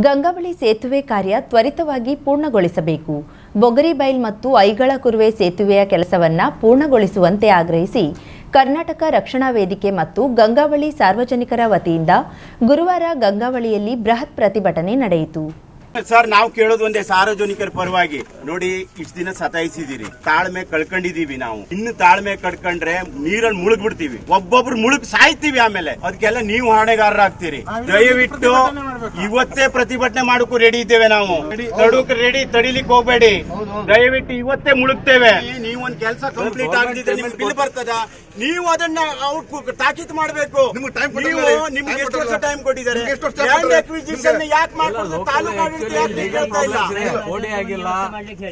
ಗಂಗಾವಳಿ ಸೇತುವೆ ಕಾರ್ಯ ತ್ವರಿತವಾಗಿ ಪೂರ್ಣಗೊಳಿಸಬೇಕು. ಬೊಗರಿಬೈಲ್ ಮತ್ತು ಐಗಳ ಕುರುವೆ ಸೇತುವೆಯ ಕೆಲಸವನ್ನ ಪೂರ್ಣಗೊಳಿಸುವಂತೆ ಆಗ್ರಹಿಸಿ ಕರ್ನಾಟಕ ರಕ್ಷಣಾ ವೇದಿಕೆ ಮತ್ತು ಗಂಗಾವಳಿ ಸಾರ್ವಜನಿಕರ ವತಿಯಿಂದ ಗುರುವಾರ ಗಂಗಾವಳಿಯಲ್ಲಿ ಬೃಹತ್ ಪ್ರತಿಭಟನೆ ನಡೆಯಿತು. ಸರ್, ನಾವು ಕೇಳೋದು ಒಂದೇ, ಸಾರ್ವಜನಿಕರ ಪರವಾಗಿ. ನೋಡಿ, ಇಷ್ಟ ದಿನ ಸತಾಯಿಸಿದೀರಿ. ತಾಳ್ಮೆ ಕಳ್ಕೊಂಡಿದೀವಿ ನಾವು. ಇನ್ನು ತಾಳ್ಮೆ ಕಳ್ಕೊಂಡ್ರೆ ನೀರಲ್ಲಿ ಮುಳುಗ್ಬಿಡ್ತೀವಿ. ಒಬ್ಬೊಬ್ರು ಮುಳುಗ್ ಸಾಯ್ತೀವಿ ಆಮೇಲೆ. ಅದಕ್ಕೆಲ್ಲ ನೀವು ಹೊಣೆಗಾರರಾಗ್ತೀರಿ. ದಯವಿಟ್ಟು ಇವತ್ತೇ ಪ್ರತಿಭಟನೆ ಮಾಡಕ್ಕೂ ರೆಡಿ ಇದ್ದೇವೆ ನಾವು. ತಡುಕ್ ರೆಡಿ ತಡಿಲಿಕ್ಕೆ ಹೋಗ್ಬೇಡಿ. ದಯವಿಟ್ಟು ಇವತ್ತೇ ಮುಳುಗ್ತೇವೆ. ನೀವು ಒಂದ್ ಕೆಲಸ ಕಂಪ್ಲೀಟ್ ಆಗದಿದ್ರೆ ನಿಮ್ಗೆ ಬಿಲ್ ಬರ್ತದ? ನೀವು ಅದನ್ನ ಅವ್ರು ತಾಕೀತು ಮಾಡಬೇಕು. ನೀವು. ನಿಮ್ಗೆ ಎಷ್ಟು ವರ್ಷ ಟೈಮ್ ಕೊಟ್ಟಿದ್ದಾರೆ? ಕೊಟ್ಟಿದ್ದಾರೆ? acquisition ಯಾಕೆ ಮಾಡ್ಕೊಂಡು ತಾಲೂಕು ಆಡಳಿತ ಯಾಕೆ ನೀವು ಕೇಳ್ತಾ ಇಲ್ಲ? ಓಡಿ ಆಗಿಲ್ಲ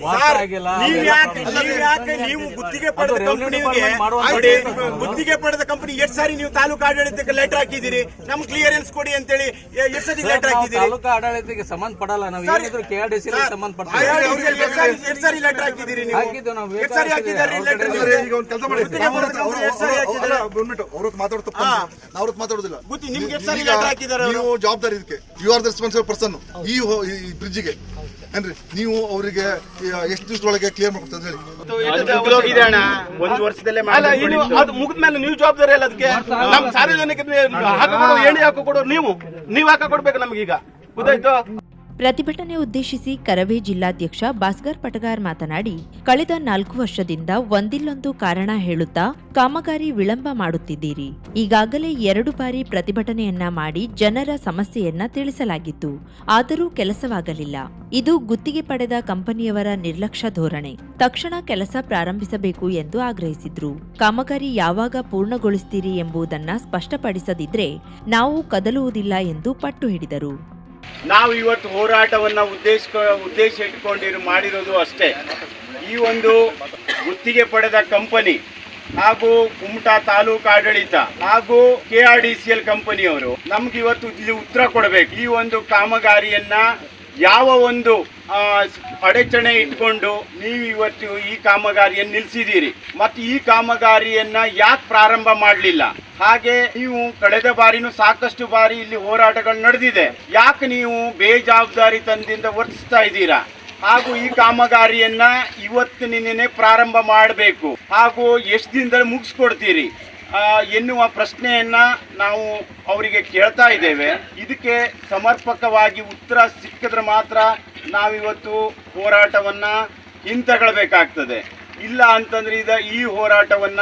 ವಾಸ ಆಗಿಲ್ಲ ನೀವ್ ಯಾಕೆ ನೀವ್ ಯಾಕೆ ನೀವು ಗುತ್ತಿಗೆ ಪಡೆದ ಕಂಪನಿಗೆ ಮಾಡುವಂತ ಗುತ್ತಿಗೆ ಪಡೆದ ಕಂಪನಿ ಎಷ್ಟು ಸಾರಿ ನೀವು ತಾಲೂಕು ಆಡಳಿತಕ್ಕೆ ಲೆಟರ್ ಹಾಕಿದ್ದೀರಿ? ನಮ್ ಕ್ಲಿಯರೆನ್ಸ್ ಕೊಡಿ ಅಂತೇಳಿ ಎಷ್ಟು ಸತಿ ಸರ್, ಲೆಟರ್ ಹಾಕಿದಿರಿ ಹಾಕಿದ್ದೀರಿ? ತಾಲೂಕು ಆಡಳಿತಕ್ಕೆ ಸಂಬಂಧ ಪಡಲ್ಲ. ನಾವು ಸರ್, ಏನಿದ್ರು ಕೆ ಆರ್ ಡಿ ಸಿ ಸಂಬಂಧ ಪಡ್ತೀವಿ ಸಾರಿ ಎಷ್ಟು ಸಾರಿ ಲೆಟರ್ ಹಾಕಿದ್ದೀರಿ ನೀವು? ಹಾಕಿದ್ದು ನಾವು ಎಷ್ಟು ಸಾರಿ ಹಾಕಿದ್ದಾರೆ? ಲೆಟರ್ ಮಾತಾಡೋದಿಲ್ಲ? ನೀವು ಜವಾಬ್ದಾರಿ ಇದಕ್ಕೆ. You are the responsible person ಈ ಬ್ರಿಡ್ಜ್ಗೆ ಏನ್ರಿ? ನೀವು ಅವರಿಗೆ ಎಷ್ಟು ದಿವಸದೊಳಗೆ ಕ್ಲಿಯರ್ ಮಾಡ್ಕೊಡ್ತದೆ ಹೇಳಿ. ಅದು ಮುಗ್ದೋಗಿದೆ ಅಣ್ಣ. ಒಂದು ವರ್ಷದಲ್ಲೇ. ಅದು ಮುಗಿದ ಮೇಲೆ ನೀವು ಜವಾಬ್ದಾರಿ ಅಲ್ಲ ಅದಕ್ಕೆ? ನಮ್ ಸಾರ್ವಜನಿಕ ಹಾಕೊಡೋದು ಏಣಿ ಹಾಕಿ ಕೊಡೋರು ನೀವು ನೀವು ಹಾಕ ಕೊಡ್ಬೇಕು ಈಗ ಗೊತ್ತಾಯ್ತು? ಪ್ರತಿಭಟನೆ ಉದ್ದೇಶಿಸಿ ಕರವೇ ಜಿಲ್ಲಾಧ್ಯಕ್ಷ ಭಾಸ್ಕರ್ ಪಟಗಾರ್ ಮಾತನಾಡಿ, ಕಳೆದ ನಾಲ್ಕು ವರ್ಷದಿಂದ ಒಂದಿಲ್ಲೊಂದು ಕಾರಣ ಹೇಳುತ್ತಾ ಕಾಮಗಾರಿ ವಿಳಂಬ ಮಾಡುತ್ತಿದ್ದೀರಿ. ಈಗಾಗಲೇ ಎರಡು ಬಾರಿ ಪ್ರತಿಭಟನೆಯನ್ನ ಮಾಡಿ ಜನರ ಸಮಸ್ಯೆಯನ್ನ ತಿಳಿಸಲಾಗಿತ್ತು. ಆದರೂ ಕೆಲಸವಾಗಲಿಲ್ಲ. ಇದು ಗುತ್ತಿಗೆ ಪಡೆದ ಕಂಪನಿಯವರ ನಿರ್ಲಕ್ಷ್ಯ ಧೋರಣೆ. ತಕ್ಷಣ ಕೆಲಸ ಪ್ರಾರಂಭಿಸಬೇಕು ಎಂದು ಆಗ್ರಹಿಸಿದ್ರು. ಕಾಮಗಾರಿ ಯಾವಾಗ ಪೂರ್ಣಗೊಳಿಸ್ತೀರಿ ಎಂಬುದನ್ನ ಸ್ಪಷ್ಟಪಡಿಸದಿದ್ರೆ ನಾವು ಕದಲುವುದಿಲ್ಲ ಎಂದು ಪಟ್ಟು ಹಿಡಿದರು. ನಾವು ಇವತ್ತು ಹೋರಾಟವನ್ನು ಉದ್ದೇಶ ಉದ್ದೇಶ ಇಟ್ಕೊಂಡಿರೋ ಮಾಡಿರೋದು ಅಷ್ಟೇ. ಈ ಒಂದು ಗುತ್ತಿಗೆ ಪಡೆದ ಕಂಪನಿ ಹಾಗೂ ಕುಮಟಾ ತಾಲೂಕು ಆಡಳಿತ ಹಾಗೂ K R D C L ಕಂಪನಿಯವರು ನಮ್ಗೆ ಇವತ್ತು ಇಲ್ಲಿ ಉತ್ತರ ಕೊಡಬೇಕು. ಈ ಒಂದು ಕಾಮಗಾರಿಯನ್ನ ಯಾವ ಒಂದು ಅಡಚಣೆ ಇಟ್ಕೊಂಡು ನೀವು ಇವತ್ತು ಈ ಕಾಮಗಾರಿಯನ್ನು ನಿಲ್ಲಿಸಿದ್ದೀರಿ ಮತ್ತು ಈ ಕಾಮಗಾರಿಯನ್ನು ಯಾಕೆ ಪ್ರಾರಂಭ ಮಾಡಲಿಲ್ಲ? ಹಾಗೆ ನೀವು ಕಳೆದ ಬಾರಿನೂ ಸಾಕಷ್ಟು ಬಾರಿ ಇಲ್ಲಿ ಹೋರಾಟಗಳು ನಡೆದಿದೆ. ಯಾಕೆ ನೀವು ಬೇಜವಾಬ್ದಾರಿ ತಂದಿಂದ ವರ್ತಿಸ್ತಾ ಇದ್ದೀರಾ? ಹಾಗೂ ಈ ಕಾಮಗಾರಿಯನ್ನ ಇವತ್ತಿನಿಂದನೇ ಪ್ರಾರಂಭ ಮಾಡಬೇಕು. ಹಾಗೂ ಎಷ್ಟು ದಿನದಲ್ಲಿ ಮುಗಿಸ್ಕೊಡ್ತೀರಿ? ಎನ್ನುವ ಪ್ರಶ್ನೆಯನ್ನ ನಾವು ಅವರಿಗೆ ಕೇಳ್ತಾ ಇದ್ದೇವೆ. ಇದಕ್ಕೆ ಸಮರ್ಪಕವಾಗಿ ಉತ್ತರ ಸಿಕ್ಕಿದ್ರೆ ಮಾತ್ರ ನಾವಿವತ್ತು ಹೋರಾಟವನ್ನ ಹಿಂತಗಳಬೇಕಾಗ್ತದೆ. ಇಲ್ಲ ಅಂತಂದ್ರೆ ಇದ ಈ ಹೋರಾಟವನ್ನ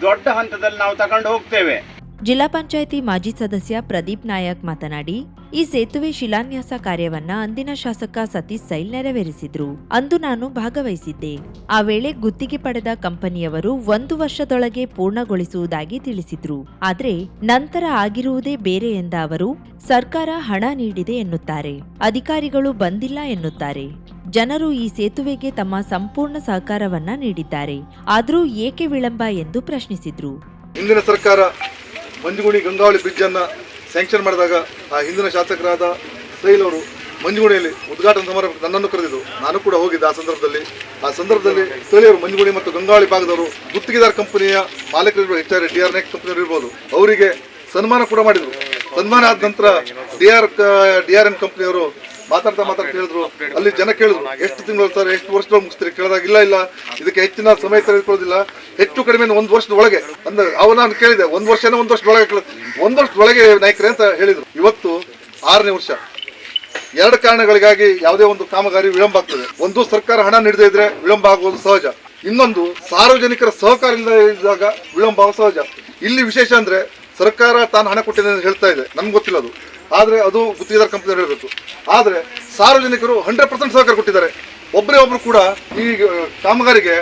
ದೊಡ್ಡ ಹಂತದಲ್ಲಿ ನಾವು ತಗೊಂಡು ಹೋಗ್ತೇವೆ. ಜಿಲ್ಲಾ ಪಂಚಾಯಿತಿ ಮಾಜಿ ಸದಸ್ಯ ಪ್ರದೀಪ್ ನಾಯಕ್ ಮಾತನಾಡಿ, ಈ ಸೇತುವೆ ಶಿಲಾನ್ಯಾಸ ಕಾರ್ಯವನ್ನ ಅಂದಿನ ಶಾಸಕ ಸತೀಶ್ ಸೈಲ್ ನೆರವೇರಿಸಿದ್ರು. ಅಂದು ನಾನು ಭಾಗವಹಿಸಿದ್ದೆ. ಆ ವೇಳೆ ಗುತ್ತಿಗೆ ಪಡೆದ ಕಂಪನಿಯವರು ಒಂದು ವರ್ಷದೊಳಗೆ ಪೂರ್ಣಗೊಳಿಸುವುದಾಗಿ ತಿಳಿಸಿದ್ರು. ಆದ್ರೆ, ನಂತರ ಆಗಿರುವುದೇ ಬೇರೆ ಎಂದ ಅವರು, ಸರ್ಕಾರ ಹಣ ನೀಡಿದೆ ಎನ್ನುತ್ತಾರೆ. ಅಧಿಕಾರಿಗಳು ಬಂದಿಲ್ಲ ಎನ್ನುತ್ತಾರೆ. ಜನರು ಈ ಸೇತುವೆಗೆ ತಮ್ಮ ಸಂಪೂರ್ಣ ಸಹಕಾರವನ್ನ ನೀಡಿದ್ದಾರೆ. ಆದರೂ ಏಕೆ ವಿಳಂಬ ಎಂದು ಪ್ರಶ್ನಿಸಿದ್ರು. ಸರ್ಕಾರ ಮಂಜುಗುಣಿ ಗಂಗಾವಳಿ ಬ್ರಿಡ್ಜ್ ಅನ್ನ ಸ್ಯಾಂಕ್ಷನ್ ಮಾಡಿದಾಗ ಆ ಹಿಂದಿನ ಶಾಸಕರಾದ ಸೈಲ್ ಅವರು ಮಂಜುಗುಣಿಯಲ್ಲಿ ಉದ್ಘಾಟನಾ ಸಮಾರಂಭಕ್ಕೆ ನನ್ನನ್ನು ಕರೆದಿದ್ದು ನಾನು ಕೂಡ ಹೋಗಿದ್ದೆ ಆ ಸಂದರ್ಭದಲ್ಲಿ. ಆ ಸಂದರ್ಭದಲ್ಲಿ ಸ್ಥಳೀಯರು ಮಂಜುಗುಣಿ ಮತ್ತು ಗಂಗಾವಳಿ ಭಾಗದವರು ಗುತ್ತಿಗೆದಾರ ಕಂಪನಿಯ ಮಾಲೀಕರು ಎಚ್ ಆರ್ ಡಿ ಆರ್ ನೆಕ್ ಕಂಪನಿಯವರು ಇರ್ಬೋದು ಅವರಿಗೆ ಸನ್ಮಾನ ಕೂಡ ಮಾಡಿದರು. ಸನ್ಮಾನ ಆದ ನಂತರ D R D R N ಕಂಪನಿಯವರು ಮಾತಾಡ್ತಾ ಮಾತಾಡ್ತಾ ಹೇಳಿದ್ರು. ಅಲ್ಲಿ ಜನ ಕೇಳಿದ್ರು ಎಷ್ಟು ತಿಂಗಳು ಸರ್ ಎಷ್ಟು ವರ್ಷದೊಳಗೆ ಮುಗಿಸ್ತೀರಿ? ಕೇಳಿದಾಗ ಇಲ್ಲ ಇಲ್ಲ ಇದಕ್ಕೆ ಹೆಚ್ಚಿನ ಸಮಯ ತೆಗೆದುಕೊಳ್ಳೋದಿಲ್ಲ. ಹೆಚ್ಚು ಕಡಿಮೆ ಒಂದು ವರ್ಷದ ಒಳಗೆ. ಅಂದ್ರೆ ಅವ ನಾನು ಕೇಳಿದೆ ಒಂದು ವರ್ಷನ ಒಂದು ವರ್ಷದ ಒಳಗೆ ಕೇಳಿದೆ. ಒಂದು ವರ್ಷದ ಒಳಗೆ ನಾಯಕರೇ ಅಂತ ಹೇಳಿದ್ರು. ಇವತ್ತು ಆರನೇ ವರ್ಷ. ಎರಡು ಕಾರಣಗಳಿಗಾಗಿ ಯಾವುದೇ ಒಂದು ಕಾಮಗಾರಿ ವಿಳಂಬ ಆಗ್ತದೆ. ಒಂದು ಸರ್ಕಾರ ಹಣ ನೀಡದೇ ಇದ್ರೆ ವಿಳಂಬ ಆಗುವುದು ಸಹಜ. ಇನ್ನೊಂದು ಸಾರ್ವಜನಿಕರ ಸಹಕಾರ ಇಲ್ಲದೆ ಇದ್ದಾಗ ವಿಳಂಬ ಸಹಜ. ಇಲ್ಲಿ ವಿಶೇಷ ಅಂದ್ರೆ ಸರ್ಕಾರ ತಾನು ಹಣ ಕೊಟ್ಟಿದೆ ಅಂತ ಹೇಳ್ತಾ ಇದೆ. ನಮ್ಗೆ ಗೊತ್ತಿಲ್ಲ ಅದು. ಆದ್ರೆ ಅದು ಗುತ್ತಿಗೆದಾರ ಕಂಪನಿ ಹೇಳಬೇಕು ಆದರೆ ಸಾರ್ವಜನಿಕರು ಹಂಡ್ರೆಡ್ ಪರ್ಸೆಂಟ್ ಸಹಕಾರ ಕೊಟ್ಟಿದ್ದಾರೆ. ಒಬ್ಬರೇ ಒಬ್ಬರು ಕೂಡ ಈ ಕಾಮಗಾರಿಗೆ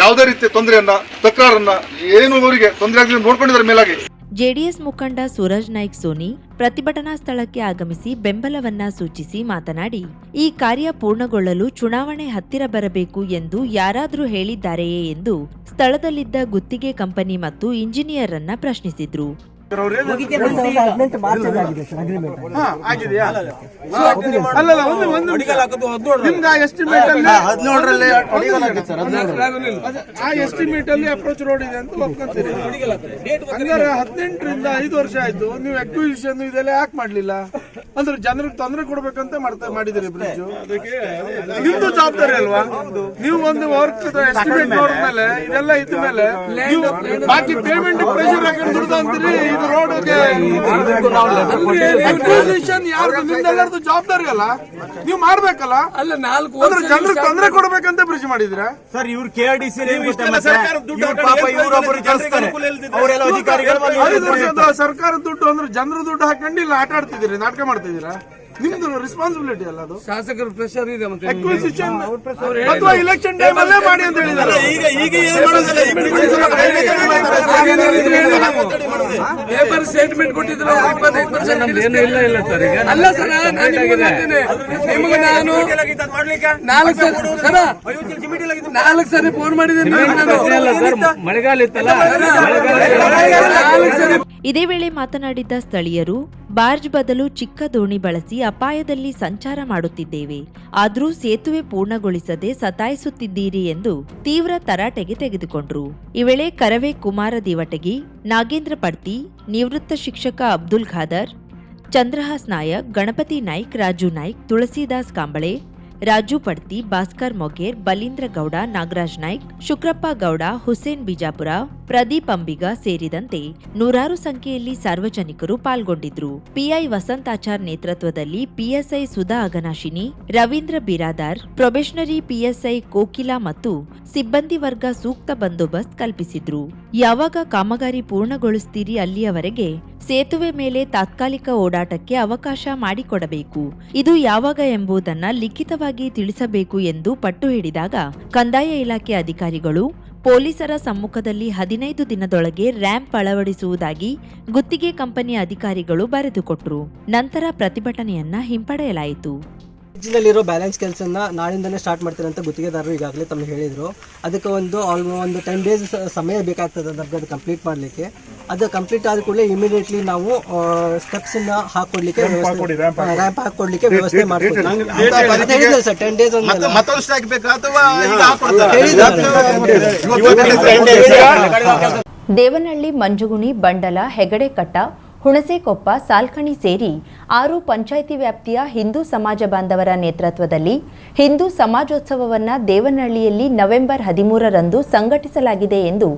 ಯಾವುದೇ ರೀತಿಯ ತೊಂದರೆಯನ್ನ, ತಕರಾರನ್ನ ಏನು ಅವರಿಗೆ ತೊಂದರೆ ಆಗಲಿ ನೋಡ್ಕೊಂಡಿದ್ದಾರೆ ಮೇಲಾಗಿ. ಜೆಡಿಎಸ್ ಮುಖಂಡ ಸೂರಜ್ ನಾಯ್ಕ್ ಸೋನಿ ಪ್ರತಿಭಟನಾ ಸ್ಥಳಕ್ಕೆ ಆಗಮಿಸಿ ಬೆಂಬಲವನ್ನ ಸೂಚಿಸಿ ಮಾತನಾಡಿ, ಈ ಕಾರ್ಯ ಪೂರ್ಣಗೊಳ್ಳಲು ಚುನಾವಣೆ ಹತ್ತಿರ ಬರಬೇಕು ಎಂದು ಯಾರಾದರೂ ಹೇಳಿದ್ದಾರೆಯೇ ಎಂದು ಸ್ಥಳದಲ್ಲಿದ್ದ ಗುತ್ತಿಗೆ ಕಂಪನಿ ಮತ್ತು ಇಂಜಿನಿಯರ್ ಅನ್ನ ಪ್ರಶ್ನಿಸಿದ್ರು. ಹದಿನೆಂಟು ಮಾರ್ಚ್ ಆಗಿದೆ ಸರ್ ಅಗ್ರಿಮೆಂಟ್ ಆಗಿದೆಯಾ? ಅಲ್ಲಲ್ಲ ಒಂದು ಒಂದು ನಿಮ್ಗೆ ಆ ಎಸ್ಟಿಮೇಟ್ ಅಲ್ಲಿ ಅದೇ, ಆ ಎಸ್ಟಿಮೇಟ್ ಅಲ್ಲಿ ಅಪ್ರೋಚ್ ರೋಡ್ ಇದೆ ಅಂತ ಒಪ್ಕೊಂತೀರಿ. ಹಂಗಾರೆ ಹದಿನೆಂಟರಿಂದ ಐದು ವರ್ಷ ಆಯ್ತು. ನೀವು ಅಕ್ವಿಸಿಷನ್ ಇದೆಲ್ಲ ಯಾಕೆ ಮಾಡ್ಲಿಲ್ಲ? ಅಂದ್ರೆ ಜನರಿಗೆ ತೊಂದರೆ ಕೊಡ್ಬೇಕಂತ ಮಾಡ್ತಾ ಮಾಡಿದಿರಿ ಬ್ರಿಡ್ಜ್. ನಿಮ್ದು ಜವಾಬ್ದಾರಿ ಅಲ್ವಾ? ನೀವು ಒಂದು ವರ್ಕ್ ಎಸ್ಟಿಮೇಟ್ ನೋಡಿದ್ಮೇಲೆ ಇದೆಲ್ಲ ಇದ್ದ ಮೇಲೆ ನೀವು ಬಾಕಿ ಪೇಮೆಂಟ್ ಪ್ರೆಷರ್ ಹಾಕೊಂಡು ದುಡ್ದು ಅಂತೀರಿ ಇದು ರೋಡ್ ಯಾರ್ದು ನಿಮ್ದೆಲ್ಲರದು ಜವಾಬ್ದಾರಿ ಅಲ್ಲ? ನೀವು ಮಾಡ್ಬೇಕಲ್ಲ? ಅಲ್ಲ ನಾಲ್ಕು ಅಂದ್ರೆ ಜನರಿಗೆ ತೊಂದರೆ ಕೊಡ್ಬೇಕಂತ ಬ್ರಿಡ್ಜ್ ಮಾಡಿದಿರಾ ಸರ್ ಇವ್ರು ಕೆ ಆರ್ ಡಿ ಸಿ ಸರ್ಕಾರ ದುಡ್ಡು ಅಂದ್ರೆ ಜನರ ದುಡ್ಡು ಹಾಕೊಂಡು ಇಲ್ಲಿ ಆಟ ಆಡ್ತಿದ್ರಿ ನಾಟಕ ಮಾಡ್ತಿದ್ದೀರಾ ನಿಮ್ದು ರೆಸ್ಪಾನ್ಸಿಬಿಲಿಟಿ ಅಲ್ಲ ಅದು. ಶಾಸಕರ ಪ್ರೆಷರ್ ಇದೆ ಮತ್ತೆ ಅಕ್ವಿಸಿಷನ್ ಅಥವಾ ಇಲೆಕ್ಷನ್ ಟೈಮ್ ಅಲ್ಲೇ? ಮಾಡಿ ಅಂತ ಹೇಳಿದ್ದಾರೆ ಈಗ ಈಗ ಏನ್ ಮಾಡೋದಿಲ್ಲ ಪೇಪರ್ ಸ್ಟೇಟ್ಮೆಂಟ್ ಕೊಟ್ಟಿದ್ರು ಇಪ್ಪತ್ತೈದು ಪರ್ಸೆಂಟ್ ಇಲ್ಲ ಇಲ್ಲ ಸರ್ ಅಲ್ಲ ಸರ್ ನಾನು ನಿಮ್ಗೆ ನಾನು ನಾಲ್ಕು ಸರಿ ಸರ. ನಾಲ್ಕು ಸರಿ ಫೋನ್ ಮಾಡಿದ್ದೀನಿ. ಮಳೆಗಾಲ ಇತ್ತಲ್ಲ? ನಾಲ್ಕು ಸರಿ ಇದೇ ವೇಳೆ ಮಾತನಾಡಿದ್ದ ಸ್ಥಳೀಯರು, ಬಾರ್ಜ್ ಬದಲು ಚಿಕ್ಕ ದೋಣಿ ಬಳಸಿ ಅಪಾಯದಲ್ಲಿ ಸಂಚಾರ ಮಾಡುತ್ತಿದ್ದೇವೆ. ಆದರೂ ಸೇತುವೆ ಪೂರ್ಣಗೊಳಿಸದೆ ಸತಾಯಿಸುತ್ತಿದ್ದೀರಿ ಎಂದು ತೀವ್ರ ತರಾಟೆಗೆ ತೆಗೆದುಕೊಂಡ್ರು. ಈ ವೇಳೆ ಕರವೇ ಕುಮಾರ ದಿವಟಗಿ, ನಾಗೇಂದ್ರ ಪಡ್ತಿ, ನಿವೃತ್ತ ಶಿಕ್ಷಕ ಅಬ್ದುಲ್ ಖಾದರ್, ಚಂದ್ರಹಾಸ್ ನಾಯಕ್, ಗಣಪತಿ ನಾಯ್ಕ್, ರಾಜು ನಾಯ್ಕ್, ತುಳಸಿದಾಸ್ ಕಾಂಬಳೆ ರಾಜು ಪಡ್ತಿ, ಭಾಸ್ಕರ್ ಮೊಗೇರ್, ಬಲೀಂದ್ರ ಗೌಡ, ನಾಗರಾಜ್ ನಾಯ್ಕ್, ಶುಕ್ರಪ್ಪ ಗೌಡ, ಹುಸೇನ್ ಬಿಜಾಪುರ, ಪ್ರದೀಪ್ ಅಂಬಿಗ ಸೇರಿದಂತೆ ನೂರಾರು ಸಂಖ್ಯೆಯಲ್ಲಿ ಸಾರ್ವಜನಿಕರು ಪಾಲ್ಗೊಂಡಿದ್ರು. ಪಿಐ ವಸಂತಾಚಾರ್ ನೇತೃತ್ವದಲ್ಲಿ PSI Sudha Aghanashini Ravindra Biradar, probationary PSI Kokila ಮತ್ತು ಸಿಬ್ಬಂದಿ ವರ್ಗ ಸೂಕ್ತ ಬಂದೋಬಸ್ತ್ ಕಲ್ಪಿಸಿದ್ರು. ಯಾವಾಗ ಕಾಮಗಾರಿ ಪೂರ್ಣಗೊಳಿಸ್ತೀರಿ ಅಲ್ಲಿಯವರೆಗೆ ಸೇತುವೆ ಮೇಲೆ ತಾತ್ಕಾಲಿಕ ಓಡಾಟಕ್ಕೆ ಅವಕಾಶ ಮಾಡಿಕೊಡಬೇಕು. ಇದು ಯಾವಾಗ ಎಂಬುದನ್ನು ಲಿಖಿತವಾಗಿ ತಿಳಿಸಬೇಕು ಎಂದು ಪಟ್ಟು ಹಿಡಿದಾಗ ಕಂದಾಯ ಇಲಾಖೆ ಅಧಿಕಾರಿಗಳು ಪೊಲೀಸರ ಸಮ್ಮುಖದಲ್ಲಿ ಹದಿನೈದು ದಿನದೊಳಗೆ ರ್ಯಾಂಪ್ ಅಳವಡಿಸುವುದಾಗಿ ಗುತ್ತಿಗೆ ಕಂಪನಿ ಅಧಿಕಾರಿಗಳು ಬರೆದುಕೊಟ್ರು. ನಂತರ ಪ್ರತಿಭಟನೆಯನ್ನ ಹಿಂಪಡೆಯಲಾಯಿತು. ರಾಜ್ಯದಲ್ಲಿರೋ ಬ್ಯಾಲೆನ್ಸ್ ಕೆಲಸನ ನಾಳಿಂದನೇ ಸ್ಟಾರ್ಟ್ ಮಾಡ್ತಾರೆ ಅಂತ ಗುತ್ತಿಗೆದಾರರು ಈಗಾಗಲೇ ತಮ್ಮ ಹೇಳಿದರು. ಅದಕ್ಕೆ ಒಂದು ಆಲ್ಮೋ ಒಂದು ಟೆನ್ ಡೇಸ್ ಸಮಯ ಬೇಕಾಗ್ತದೆ ನಮಗೆ ಅದು ಕಂಪ್ಲೀಟ್ ಮಾಡಲಿಕ್ಕೆ. ಅದು ಕಂಪ್ಲೀಟ್ ಆದ ಕೂಡಲೇ ಇಮಿಡಿಯೇಟ್ಲಿ ನಾವು ಸ್ಟೆಪ್ಸನ್ನ ಹಾಕೊಡ್ಲಿಕ್ಕೆ ರ್ಯಾಂಪ್ ಹಾಕೊಡ್ಲಿಕ್ಕೆ ವ್ಯವಸ್ಥೆ ಮಾಡ್ತೀವಿ ಸರ್ ಟೆನ್ ಡೇಸ್ ಮತ್ತೆ ಮತ್ತೊಂದು ಸ್ಟ್ರೈಕ್ ಬೇಕಾ ಅಥವಾ ಈಗ ಹಾಕೊಡ್ತಾರಾ? ದೇವನಹಳ್ಳಿ ಮಂಜುಗುಣಿ ಬಂಡಲ ಹೆಗಡೆಕಟ್ಟ ಹುಣಸೆಕೊಪ್ಪ, ಸಾಲ್ಕಣಿ ಸೇರಿ ಆರು ಪಂಚಾಯಿತಿ ವ್ಯಾಪ್ತಿಯ ಹಿಂದೂ ಸಮಾಜ ಬಾಂಧವರ ನೇತೃತ್ವದಲ್ಲಿ ಹಿಂದೂ ಸಮಾಜೋತ್ಸವವನ್ನು ದೇವನಹಳ್ಳಿಯಲ್ಲಿ ನವೆಂಬರ್ ಹದಿಮೂರರಂದು ಸಂಘಟಿಸಲಾಗಿದೆ ಎಂದು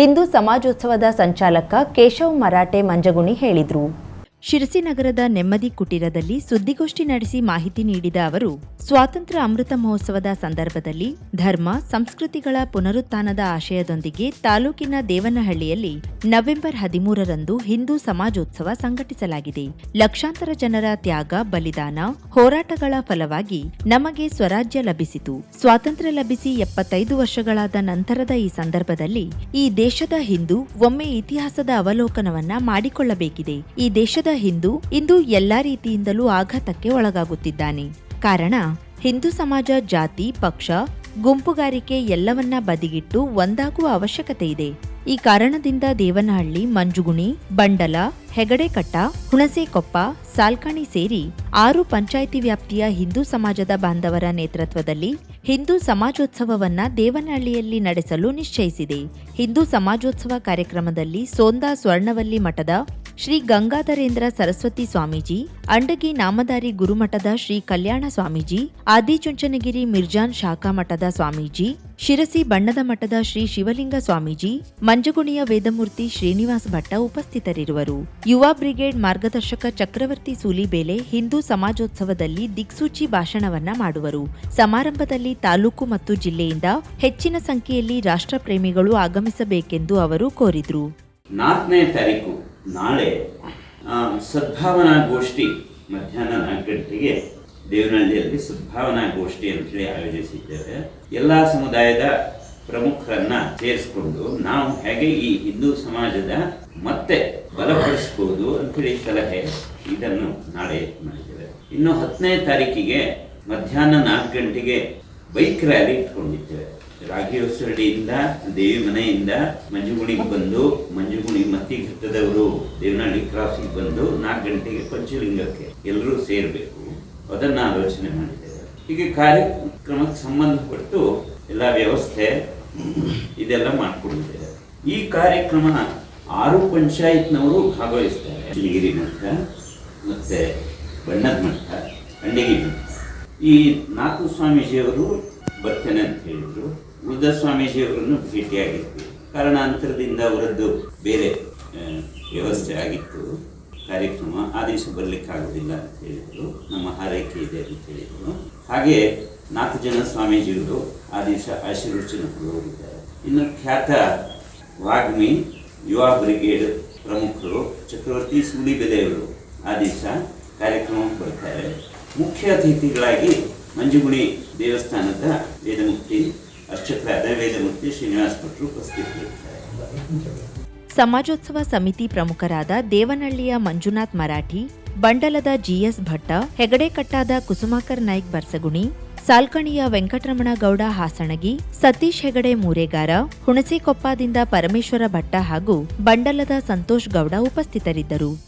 ಹಿಂದೂ ಸಮಾಜೋತ್ಸವದ ಸಂಚಾಲಕ ಕೇಶವ್ ಮರಾಠೆ ಮಂಜಗುಣಿ ಹೇಳಿದರು. ಶಿರಸಿ ನಗರದ ನೆಮ್ಮದಿ ಕುಟೀರದಲ್ಲಿ ಸುದ್ದಿಗೋಷ್ಠಿ ನಡೆಸಿ ಮಾಹಿತಿ ನೀಡಿದ ಅವರು, ಸ್ವಾತಂತ್ರ್ಯ ಅಮೃತ ಮಹೋತ್ಸವದ ಸಂದರ್ಭದಲ್ಲಿ ಧರ್ಮ, ಸಂಸ್ಕೃತಿಗಳ ಪುನರುತ್ಥಾನದ ಆಶಯದೊಂದಿಗೆ ತಾಲೂಕಿನ ದೇವನಹಳ್ಳಿಯಲ್ಲಿ ನವೆಂಬರ್ ಹದಿಮೂರರಂದು ಹಿಂದೂ ಸಮಾಜೋತ್ಸವ ಸಂಘಟಿಸಲಾಗಿದೆ. ಲಕ್ಷಾಂತರ ಜನರ ತ್ಯಾಗ, ಬಲಿದಾನ, ಹೋರಾಟಗಳ ಫಲವಾಗಿ ನಮಗೆ ಸ್ವರಾಜ್ಯ ಲಭಿಸಿತು. ಸ್ವಾತಂತ್ರ್ಯ ಲಭಿಸಿ ಎಪ್ಪತ್ತೈದು ವರ್ಷಗಳಾದ ನಂತರದ ಈ ಸಂದರ್ಭದಲ್ಲಿ ಈ ದೇಶದ ಹಿಂದೂ ಒಮ್ಮೆ ಇತಿಹಾಸದ ಅವಲೋಕನವನ್ನ ಮಾಡಿಕೊಳ್ಳಬೇಕಿದೆ. ಈ ದೇಶದ ಹಿಂದೂ ಇಂದು ಎಲ್ಲಾ ರೀತಿಯಿಂದಲೂ ಆಘಾತಕ್ಕೆ ಒಳಗಾಗುತ್ತಿದ್ದಾನೆ. ಕಾರಣ, ಹಿಂದೂ ಸಮಾಜ, ಜಾತಿ, ಪಕ್ಷ, ಗುಂಪುಗಾರಿಕೆ ಎಲ್ಲವನ್ನ ಬದಿಗಿಟ್ಟು ಒಂದಾಗುವ ಅವಶ್ಯಕತೆ ಇದೆ ಈ ಕಾರಣದಿಂದ ದೇವನಹಳ್ಳಿ, ಮಂಜುಗುಣಿ, ಬಂಡಲ, ಹೆಗಡೆಕಟ್ಟ, ಹುಣಸೆಕೊಪ್ಪ, ಸಾಲ್ಕಣಿ ಸೇರಿ ಆರು ಪಂಚಾಯಿತಿ ವ್ಯಾಪ್ತಿಯ ಹಿಂದೂ ಸಮಾಜದ ಬಾಂಧವರ ನೇತೃತ್ವದಲ್ಲಿ ಹಿಂದೂ ಸಮಾಜೋತ್ಸವವನ್ನ ದೇವನಹಳ್ಳಿಯಲ್ಲಿ ನಡೆಸಲು ನಿಶ್ಚಯಿಸಿದೆ. ಹಿಂದೂ ಸಮಾಜೋತ್ಸವ ಕಾರ್ಯಕ್ರಮದಲ್ಲಿ ಸೋಂದಾ ಸ್ವರ್ಣವಲ್ಲಿ ಮಠದ ಶ್ರೀ ಗಂಗಾಧರೇಂದ್ರ ಸರಸ್ವತಿ ಸ್ವಾಮೀಜಿ, ಅಂಡಗಿ ನಾಮಧಾರಿ ಗುರುಮಠದ ಶ್ರೀ ಕಲ್ಯಾಣ ಸ್ವಾಮೀಜಿ ಆದಿಚುಂಚನಗಿರಿ ಮಿರ್ಜಾನ್ ಶಾಖಾ ಮಠದ ಸ್ವಾಮೀಜಿ, ಶಿರಸಿ ಬಣ್ಣದ ಮಠದ ಶ್ರೀ ಶಿವಲಿಂಗ ಸ್ವಾಮೀಜಿ, ಮಂಜಗುಣಿಯ ವೇದಮೂರ್ತಿ ಶ್ರೀನಿವಾಸ್ ಭಟ್ಟ ಉಪಸ್ಥಿತರಿರುವರು. ಯುವ ಬ್ರಿಗೇಡ್ ಮಾರ್ಗದರ್ಶಕ ಚಕ್ರವರ್ತಿ ಸೂಲಿಬೇಲೆ ಹಿಂದೂ ಸಮಾಜೋತ್ಸವದಲ್ಲಿ ದಿಕ್ಸೂಚಿ ಭಾಷಣವನ್ನ ಮಾಡುವರು. ಸಮಾರಂಭದಲ್ಲಿ ತಾಲೂಕು ಮತ್ತು ಜಿಲ್ಲೆಯಿಂದ ಹೆಚ್ಚಿನ ಸಂಖ್ಯೆಯಲ್ಲಿ ರಾಷ್ಟ್ರಪ್ರೇಮಿಗಳು ಆಗಮಿಸಬೇಕೆಂದು ಅವರು ಕೋರಿದರು. ನಾಲ್ಕನೇ ತಾರೀಕು ನಾಳೆ ಸದ್ಭಾವನಾ ಗೋಷ್ಠಿ ಮಧ್ಯಾಹ್ನ ನಾಲ್ಕು ಗಂಟೆಗೆ ದೇವನಹಳ್ಳಿಯಲ್ಲಿ ಸದ್ಭಾವನಾ ಗೋಷ್ಠಿ ಅಂತೇಳಿ ಆಯೋಜಿಸಿದ್ದೇವೆ. ಎಲ್ಲ ಸಮುದಾಯದ ಪ್ರಮುಖರನ್ನ ಸೇರಿಸಿಕೊಂಡು ನಾವು ಹೇಗೆ ಈ ಹಿಂದೂ ಸಮಾಜದ ಮತ್ತೆ ಬಲಪಡಿಸ್ಬೋದು ಅಂತೇಳಿ ಸಲಹೆ ಇದನ್ನು ನಾಳೆ ಮಾಡಿದ್ದೇವೆ. ಇನ್ನು ಹತ್ತನೇ ತಾರೀಕಿಗೆ ಮಧ್ಯಾಹ್ನ ನಾಲ್ಕು ಗಂಟೆಗೆ ಬೈಕ್ ರ್ಯಾಲಿ ಇಟ್ಕೊಂಡಿದ್ದೇವೆ. ರಾಘವೇಶ್ವರಡಿಯಿಂದ ದೇವಿ ಮನೆಯಿಂದ ಮಂಜುಗುಣಿಗೆ ಬಂದು, ಮಂಜುಗುಣಿ ಮತ್ತಿಘಟ್ಟದವರು ದೇವನಹಳ್ಳಿ ಕ್ರಾಸಿಗೆ ಬಂದು ನಾಲ್ಕು ಗಂಟೆಗೆ ಪಂಚಲಿಂಗಕ್ಕೆ ಎಲ್ಲರೂ ಸೇರಬೇಕು. ಅದನ್ನು ಆಲೋಚನೆ ಮಾಡಿದ್ದೇವೆ. ಹೀಗೆ ಕಾರ್ಯಕ್ರಮಕ್ಕೆ ಸಂಬಂಧಪಟ್ಟು ಎಲ್ಲ ವ್ಯವಸ್ಥೆ ಇದೆಲ್ಲ ಮಾಡಿಕೊಂಡಿದ್ದೇವೆ. ಈ ಕಾರ್ಯಕ್ರಮ ಆರು ಪಂಚಾಯತ್ನವರು ಭಾಗವಹಿಸ್ತಾರೆ. ಶಿಲಿಗಿರಿ ಮಠ, ಮತ್ತೆ ಬಣ್ಣದ ಮಠ ಅಂಡಗಿ ಮಠ. ಈ ನಾಲ್ಕು ಸ್ವಾಮೀಜಿಯವರು ಬರ್ತೇನೆ ಅಂತ ಹೇಳಿದರು. ಉಳಿದ ಸ್ವಾಮೀಜಿಯವರನ್ನು ಭೇಟಿಯಾಗಿದ್ವಿ. ಕಾರಣಾಂತರದಿಂದ ಅವರದ್ದು ಬೇರೆ ವ್ಯವಸ್ಥೆ ಆಗಿತ್ತು. ಕಾರ್ಯಕ್ರಮ ಆ ದಿವಸ ಬರಲಿಕ್ಕೆ ಆಗೋದಿಲ್ಲ ಅಂತ ಹೇಳಿದರು. ನಮ್ಮ ಹಾರೈಕೆ ಇದೆ ಅಂತ ಹೇಳಿದರು. ಹಾಗೆ ನಾಲ್ಕು ಜನ ಸ್ವಾಮೀಜಿಗಳು ಆ ದಿವಸ ಆಶೀರ್ವಚನ ಹೋಗಿದ್ದಾರೆ ಇನ್ನು ಖ್ಯಾತ ವಾಗ್ಮಿ ಯುವ ಬ್ರಿಗೇಡ್ ಪ್ರಮುಖರು ಚಕ್ರವರ್ತಿ ಸೂಲಿಬೆಲೆಯವರು ಆ ದಿವಸ ಕಾರ್ಯಕ್ರಮಕ್ಕೆ ಬರ್ತಾರೆ. ಮುಖ್ಯ ಅತಿಥಿಗಳಾಗಿ ಮಂಜುಗುಣಿ ದೇವಸ್ಥಾನದ ಸಮಾಜೋತ್ಸವ ಸಮಿತಿ ಪ್ರಮುಖರಾದ ದೇವನಹಳ್ಳಿಯ ಮಂಜುನಾಥ್ ಮರಾಠಿ, ಬಂಡಲದ ಜಿಎಸ್ ಭಟ್ಟ, ಹೆಗಡೆಕಟ್ಟಾದ ಕುಸುಮಾಕರ್ ನಾಯ್ಕ್ ಬರ್ಸಗುಣಿ, ಸಾಲ್ಕಣಿಯ ವೆಂಕಟರಮಣ ಗೌಡ ಹಾಸಣಗಿ, ಸತೀಶ್ ಹೆಗಡೆ ಮೂರೇಗಾರ, ಹುಣಸೆಕೊಪ್ಪದಿಂದ ಪರಮೇಶ್ವರ ಭಟ್ಟ ಹಾಗೂ ಬಂಡಲದ ಸಂತೋಷ್ ಗೌಡ ಉಪಸ್ಥಿತರಿದ್ದರು.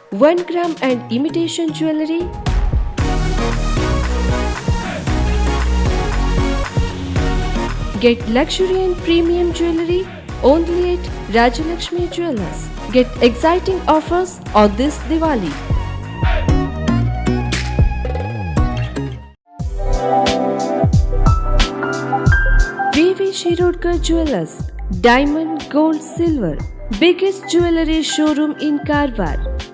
1 gram and imitation jewelry, Get luxury and premium jewelry only at Rajalakshmi Jewelers. Get exciting offers on this Diwali. VV Shirodkar Jewelers, Diamond, Gold, Silver, biggest jewelry showroom in Karwar.